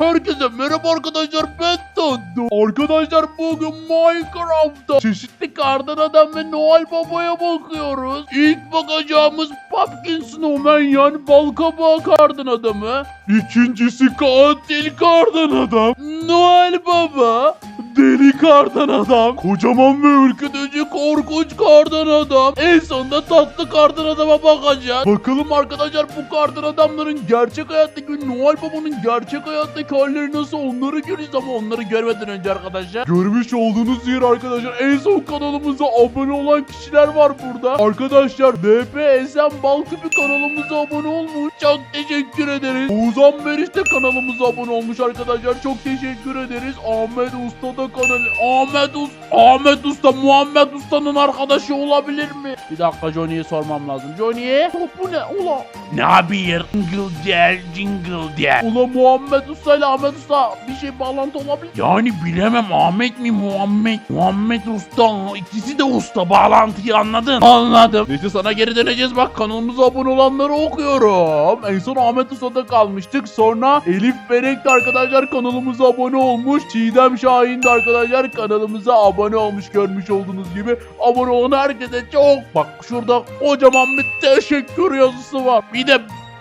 Herkese merhaba arkadaşlar ben Tantu. Arkadaşlar bugün Minecraft'ta çeşitli kardan adam ve Noel Baba'ya bakıyoruz. İlk bakacağımız Pumpkin Snowman yani balkabağı kardan adamı. İkincisi katil kardan adam. Noel Baba. Deli kardan adam. Kocaman ve ürkütücü korkunç kardan adam. En sonunda tatlı kardan adama bakacağız. Bakalım arkadaşlar bu kardan adamların gerçek hayattaki Noel Baba'nın gerçek hayattaki halleri nasıl onları göreceğiz ama onları görmeden önce arkadaşlar. Görmüş olduğunuz yer arkadaşlar en son kanalımıza abone olan kişiler var burada. Arkadaşlar DP Esen Balkıpı kanalımıza abone olmuş. Çok teşekkür ederiz. Oğuzhan Meriç de kanalımıza abone olmuş arkadaşlar. Çok teşekkür ederiz. Ahmet Usta da kanalı. Ahmet Usta. Ahmet Usta Muhammed Usta'nın arkadaşı olabilir mi? Bir dakika Johnny'ye sormam lazım. Johnny. Oh, bu ne? Ula. Ne haber? Jingle der, jingle der. Ula Muhammed Usta ile Ahmet Usta bir şey bağlantı olabilir. Yani bilemem Ahmet mi Muhammed? Muhammed Usta. ikisi de usta. Bağlantıyı anladın. Anladım. Neyse sana geri döneceğiz. Bak kanalımıza abone olanları okuyorum. En son Ahmet Usta'da kalmıştık. Sonra Elif Berek de arkadaşlar kanalımıza abone olmuş. Çiğdem Şahin de arkadaşlar kanalımıza abone olmuş. Görmüş olduğunuz gibi. Abone olan herkese çok bak şurada kocaman bir teşekkür yazısı var. Bir de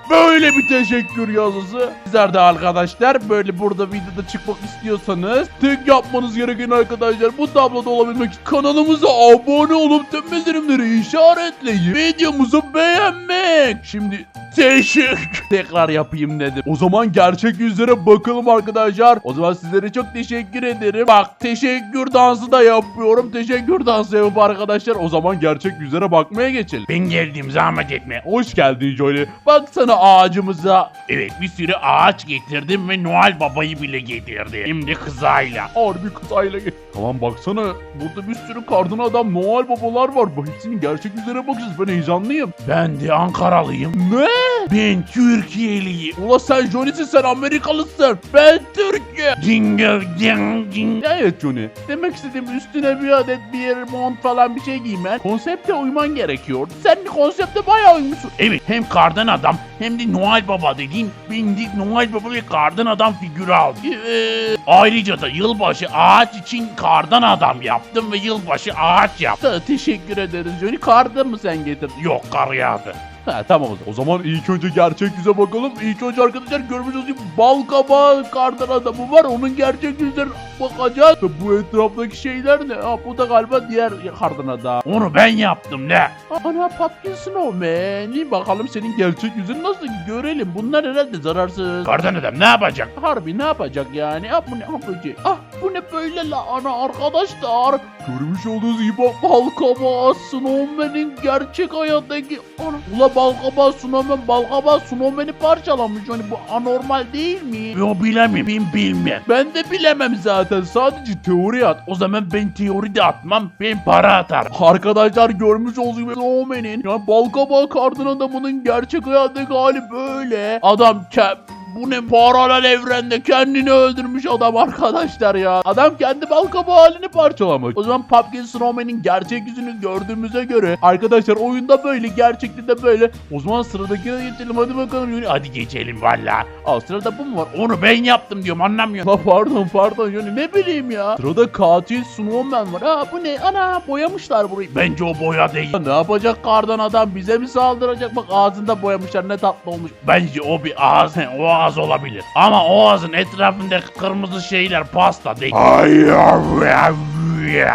Böyle bir teşekkür yazısı. Sizler de arkadaşlar böyle burada videoda çıkmak istiyorsanız tek yapmanız gereken arkadaşlar bu tabloda olabilmek için kanalımıza abone olup tüm bildirimleri işaretleyin. Videomuzu beğenmek. Şimdi teşekkür tekrar yapayım dedim. O zaman gerçek yüzlere bakalım arkadaşlar. O zaman sizlere çok teşekkür ederim. Bak teşekkür dansı da yapıyorum. Teşekkür dansı yapıp arkadaşlar o zaman gerçek yüzlere bakmaya geçelim. Ben geldim zahmet etme. Hoş geldin Jolly. Baksana ağacımıza. Evet bir sürü ağaç getirdim ve Noel Baba'yı bile getirdim. Hem de kızayla. Harbi kızayla gel. Tamam baksana. Burada bir sürü kardan adam Noel babalar var. Bak hepsinin gerçek yüzlerine bakacağız. Ben heyecanlıyım. Ben de Ankaralıyım. Ne? Ben Türkiye'liyim. Ula sen Johnny'sin sen Amerikalısın. Ben Türk'üm. Jingle ding jingle. Evet Johnny. Demek istediğim üstüne bir adet bir mont falan bir şey giymen. Konsepte uyman gerekiyor. Sen konsepte bayağı uymuşsun. Evet hem kardan adam hem de Noel Baba dediğin ben de Noel Baba ve kardan adam figürü aldım. Evet. Ayrıca da yılbaşı ağaç için kardan adam yaptım ve yılbaşı ağaç yaptım. Teşekkür ederiz Johnny. Karda mı sen getirdin? Yok kar yağdı. Ha tamam o zaman. O ilk önce gerçek yüze bakalım. İlk önce arkadaşlar görmüş olduğunuz gibi bal kabağı kardan adamı var. Onun gerçek yüzlerine bakacağız. Bu etraftaki şeyler ne? Ha bu da galiba diğer kardan adam. Onu ben yaptım ne? Ana Pumpkin Snowman. Bakalım senin gerçek yüzünü nasıl görelim. Bunlar herhalde zararsız. Kardan adam ne yapacak? Harbi ne yapacak yani? Ah bu ne yapacak? Ah bu ne böyle la ana arkadaşlar. Görmüş olduğunuz gibi bal kabağı Snowman'in gerçek hayattaki ana. Ula bal kabağı Snowman bal kabağı Snowman'i parçalamış. Yani bu anormal değil mi? Yo bilemem ben bilmem. Ben de bilemem zaten. Sadece teori at. O zaman ben teori de atmam ben para atarım. Arkadaşlar görmüş olduğunuz gibi Snowman'in yani bal kabağı kardan adamının gerçek hayattaki hali böyle. Adam ke- bu ne paralel evrende kendini öldürmüş adam arkadaşlar ya. Adam kendi bal kabağı halini parçalamış. O zaman Pumpkin Snowman'in gerçek yüzünü gördüğümüze göre arkadaşlar oyunda böyle gerçekte de böyle. O zaman sıradakine geçelim hadi bakalım. Hadi geçelim valla. Aa sırada bu mu var? Onu ben yaptım diyorum anlamıyorum. La pardon pardon yani ne bileyim ya. Sırada katil Snowman var. Aa bu ne? Ana boyamışlar burayı. Bence o boya değil. Ne yapacak kardan adam bize mi saldıracak? Bak ağzında boyamışlar ne tatlı olmuş. Bence o bir ağız, o ağız olabilir. Ama o ağzın etrafında kırmızı şeyler pasta değil.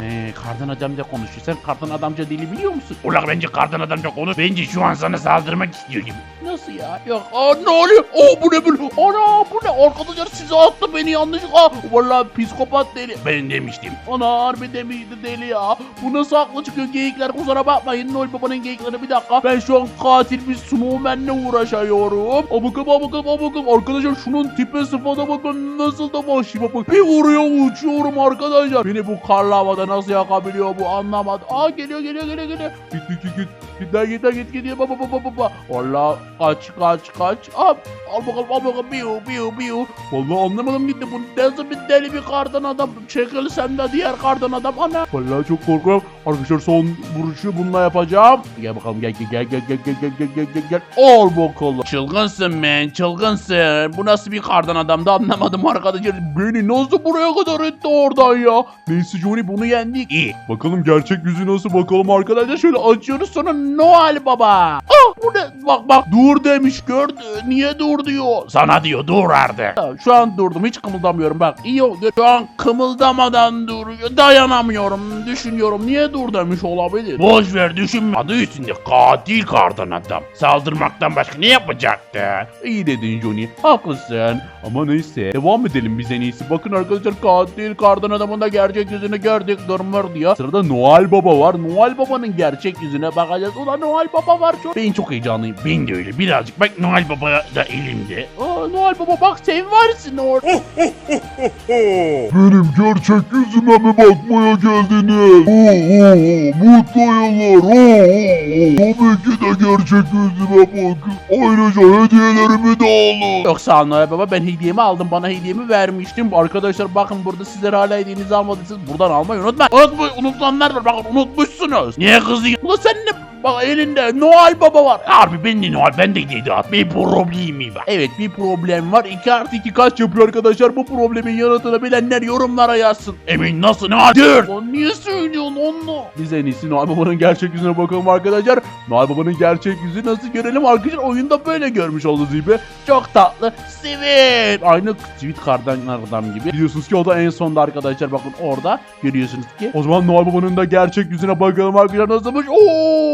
Ee, kardan adam da konuşuyor. Sen kardan adamca dili biliyor musun? Ulan bence kardan adam çok konuş. Bence şu an sana saldırmak istiyor gibi. Nasıl ya? Yok. Aa ne oluyor? Aa bu ne böyle? Ana bu ne? Arkadaşlar size attı beni yanlışlıkla. Vallahi psikopat deli. Ben demiştim. Ana harbi demişti deli ya. Bu nasıl haklı çıkıyor geyikler kusura bakmayın. Noel babanın geyikleri bir dakika. Ben şu an katil bir snowman'le uğraşıyorum. Bakalım aa bakalım. Arkadaşlar şunun tipe sıfata bakın nasıl da vahşi bakın. Bir vuruyor uçuyorum arkadaşlar. Beni bu karlı havada nasıl yakabilir? Yapabiliyor bu anlamadım. Aa geliyor geliyor geliyor geliyor. Git git git git. Git lan git lan git git. Baba baba baba. Allah kaç kaç kaç. Al, al bakalım al bakalım. Biu biu biu. Vallahi anlamadım gitti. Bu nasıl bir deli bir kardan adam. Çekil sen de diğer kardan adam. Ana. Vallahi çok korkuyorum. Arkadaşlar son vuruşu bununla yapacağım. Gel bakalım gel gel gel gel gel gel gel gel gel gel. Al bakalım. Çılgınsın man çılgınsın. Bu nasıl bir kardan adamdı anlamadım arkadaşlar. Beni nasıl buraya kadar etti oradan ya? Neyse Johnny bunu yendik. İyi. Bakalım gerçek yüzü nasıl bakalım arkadaşlar. Şöyle açıyoruz sonra Noel Baba. Ah bu ne? Bak bak dur demiş gördü. Niye dur diyor. Sana diyor dur artık. Şu an durdum hiç kımıldamıyorum bak. iyi oldu. Şu an kımıldamadan duruyor. Dayanamıyorum. Düşünüyorum niye dur demiş olabilir. Boş ver düşünme. Adı üstünde katil kardan adam. Saldırmaktan başka ne yapacaktı? İyi dedin Johnny. Haklısın. Ama neyse. Devam edelim biz en iyisi. Bakın arkadaşlar katil kardan adamın da gerçek yüzünü gördük. Durmur diyor. Sırada Noel Baba var. Noel Baba'nın gerçek yüzüne bakacağız. Ulan Noel Baba var çok. Ben çok heyecanlıyım. Ben de öyle birazcık. Bak Noel Baba da elimde. Aa, Noel Baba bak sen varsın orada. Benim gerçek yüzüme mi bakmaya geldiniz? Oo, oo, oo, mutlu yıllar. Oo, oo, oo. Tabii ki de gerçek yüzüme bakın. Ayrıca hediyelerimi de alın. Yok sağ ol Noel Baba ben hediyemi aldım. Bana hediyemi vermiştim. Arkadaşlar bakın burada sizler hala hediyenizi almadıysanız buradan almayı unutmayın. Unutulanlar var. Bakın unutmuşsunuz. Niye kızıyorsun? Ulan sen ne? Bak elinde Noel Baba var. Harbi ben de Noel ben de dedi at. Bir problemi var. Evet bir problem var. 2 artı 2 kaç yapıyor arkadaşlar? Bu problemin yanıtını bilenler yorumlara yazsın. Emin nasıl? Dur. Lan niye söylüyorsun onu? Biz en iyisi Noel Baba'nın gerçek yüzüne bakalım arkadaşlar. Noel Baba'nın gerçek yüzü nasıl görelim arkadaşlar? Oyunda böyle görmüş oldunuz gibi. Çok tatlı. Sweet. Aynı Sweet kardan adam gibi. Biliyorsunuz ki o da en sonda arkadaşlar. Bakın orada görüyorsunuz ki. O zaman Noel Baba'nın da gerçek yüzüne bakalım arkadaşlar nasılmış. Oo!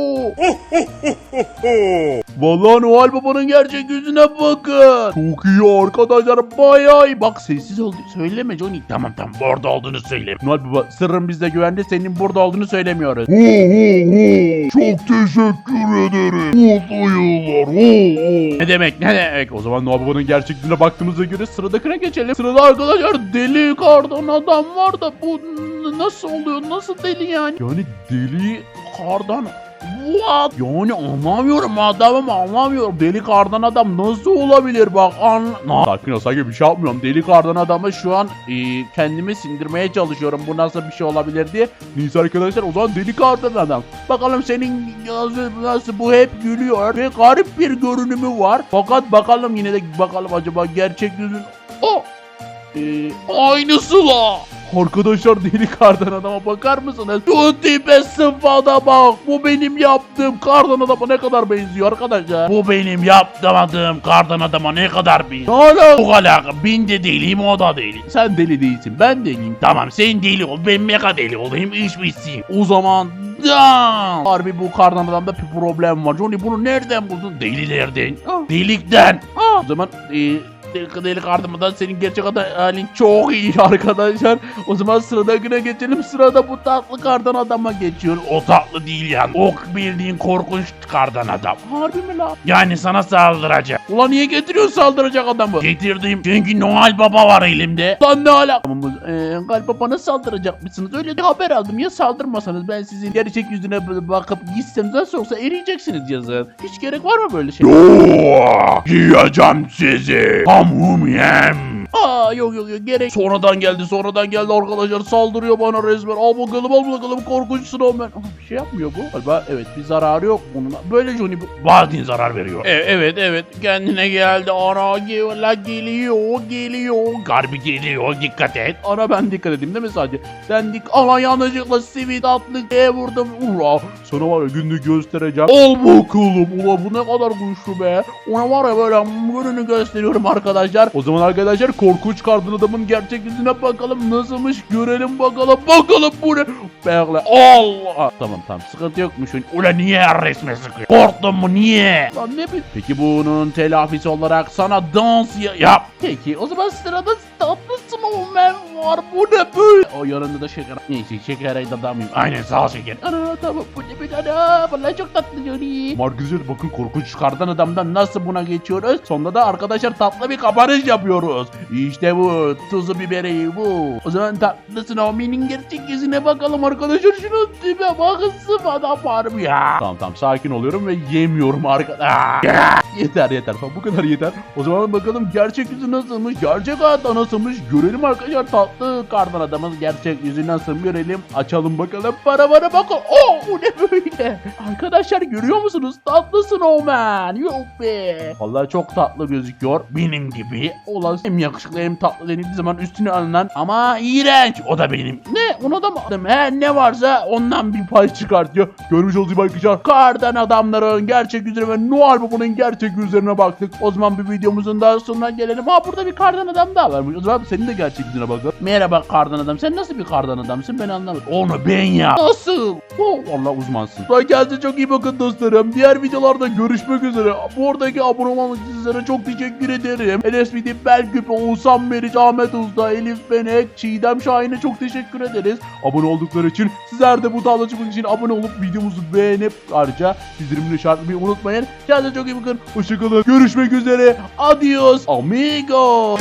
Vallahi Noel Baba'nın gerçek yüzüne bakın. Çok iyi arkadaşlar. Bayağı iyi. Bak sessiz ol. Söyleme Johnny. Tamam tamam orada olduğunu söyle. Noel Baba sırrın bizde güvende. Senin burada olduğunu söylemiyoruz. Oo, oo, oo. Çok teşekkür ederim. Mutlu yıllar. Oo, oo. Ne demek ne demek? O zaman Noel Baba'nın gerçek yüzüne baktığımıza göre sıradakine geçelim. Sırada arkadaşlar deli kardan adam var da bu nasıl oluyor? Nasıl deli yani? Yani deli kardan What? Yani anlamıyorum adamım anlamıyorum. Deli kardan adam nasıl olabilir bak an... Na- Sakin ol sakin bir şey yapmıyorum. Deli kardan adamı şu an e, kendimi sindirmeye çalışıyorum. Bu nasıl bir şey olabilir diye. Neyse arkadaşlar o zaman deli kardan adam. Bakalım senin nasıl, nasıl bu hep gülüyor ve garip bir görünümü var. Fakat bakalım yine de bakalım acaba gerçek yüzün... Oh! Ee, aynısı la. Arkadaşlar deli kardan adama bakar mısınız? Şu tipe bak. Bu benim yaptığım kardan adama ne kadar benziyor arkadaşlar. Bu benim yaptığım kardan adama ne kadar. Ne alaka? Bu alaka. Ben de değilim o da değil. Sen deli değilsin ben deliyim. Tamam sen deli ol ben mega deli olayım iş bitsin. O zaman dan. Harbi bu kardan adamda bir problem var. Johnny bunu nereden buldun? Delilerden. Ah. Delikten. Aa, o zaman e, deli, deli kardamadan senin gerçek adı halin çok iyi arkadaşlar. O zaman sıradakine geçelim. Sırada bu tatlı kardan adama geçiyor. O tatlı değil yani. O bildiğin korkunç kardan adam. Harbi mi lan? Yani sana saldıracak. Ulan niye getiriyorsun saldıracak adamı? Getirdim çünkü Noel Baba var elimde. Lan ne alaka? Ee, galiba bana saldıracak mısınız? Öyle bir haber aldım. Ya saldırmasanız ben sizin gerçek yüzüne bakıp gitsem nasıl olsa eriyeceksiniz yazın. Hiç gerek var mı böyle şey? Yiyeceğim sizi. I'm Woomy I. yem. Aa yok yok yok gerek. Sonradan geldi sonradan geldi arkadaşlar saldırıyor bana resmen. Al bakalım al bakalım korkunç snowman. Aa, bir şey yapmıyor bu. Galiba evet bir zararı yok bunun. Böyle Johnny. Bazen zarar veriyor. E, evet evet kendine geldi. Ana gel- geliyor geliyor. Garbi geliyor dikkat et. Ana ben dikkat edeyim değil mi sadece? Ben dik ana yanlışlıkla sivit atlık diye vurdum. Ura sana var ya günlük göstereceğim. Al bakalım. Ula bu ne kadar güçlü be. Ona var ya böyle gününü gösteriyorum arkadaşlar. O zaman arkadaşlar korkunç kardan adamın gerçek yüzüne bakalım nasılmış görelim bakalım. Bakalım bu ne? Bekle. Allah. Tamam tamam sıkıntı yokmuş. Ula niye resme sıkıyor? Korktun mu niye? Lan ne bi- Peki bunun telafisi olarak sana dans ya- yap. Peki o zaman sırada tatlı snowman var. Bu ne böyle? O yanında da şeker. Neyse şeker aydamayayım. Aynen sağ şeker. Ana tamam bu ne bir ana. Vallahi çok tatlı Johnny. Arkadaşlar bakın korkunç kardan adamdan nasıl buna geçiyoruz. Sonunda da arkadaşlar tatlı bir kapanış yapıyoruz. İşte bu. Tuzu biberi bu. O zaman tatlı Snowman'in gerçek yüzüne bakalım arkadaşlar. Şunu tipe bakın sıfadan var mı ya? Tamam tamam sakin oluyorum ve yemiyorum arkadaşlar. yeter yeter tamam bu kadar yeter. O zaman bakalım gerçek yüzü nasılmış? Gerçek hayatta nasılmış? Görelim arkadaşlar tatlı kardan adamın gerçek yüzü nasıl görelim. Açalım bakalım. Para para bakın. Oh bu ne böyle? Arkadaşlar görüyor musunuz? Tatlı snowman. Yok be. Vallahi çok tatlı gözüküyor. Benim gibi. Olan hem yakışıklı hem tatlı denildiği zaman üstüne alınan ama iğrenç. O da benim. Ne? Ona da mı aldım? He ne varsa ondan bir pay çıkartıyor. Görmüş gibi arkadaşlar. Kardan adamların gerçek yüzüne ve Noel Baba'nın gerçek yüzlerine baktık. O zaman bir videomuzun daha sonuna gelelim. Ha burada bir kardan adam daha varmış. O zaman senin de gerçek yüzüne bakalım. Merhaba kardan adam. Sen nasıl bir kardan adamsın ben anlamadım. Onu ben ya. Nasıl? Oh, Allah uzmansın. Sonra kendinize çok iyi bakın dostlarım. Diğer videolarda görüşmek üzere. Bu aradaki abone için sizlere çok teşekkür ederim. Vidi, Belgüp, Oğuzhan Meriç, Ahmet Usta, Elif Benek, Çiğdem Şahin'e çok teşekkür ederiz. Abone oldukları için sizler de bu tablo çıkmak için abone olup videomuzu beğenip ayrıca bildirimleri işaretlemeyi unutmayın. Kendinize çok iyi bakın. Hoşçakalın. Görüşmek üzere. Adios. Amigos.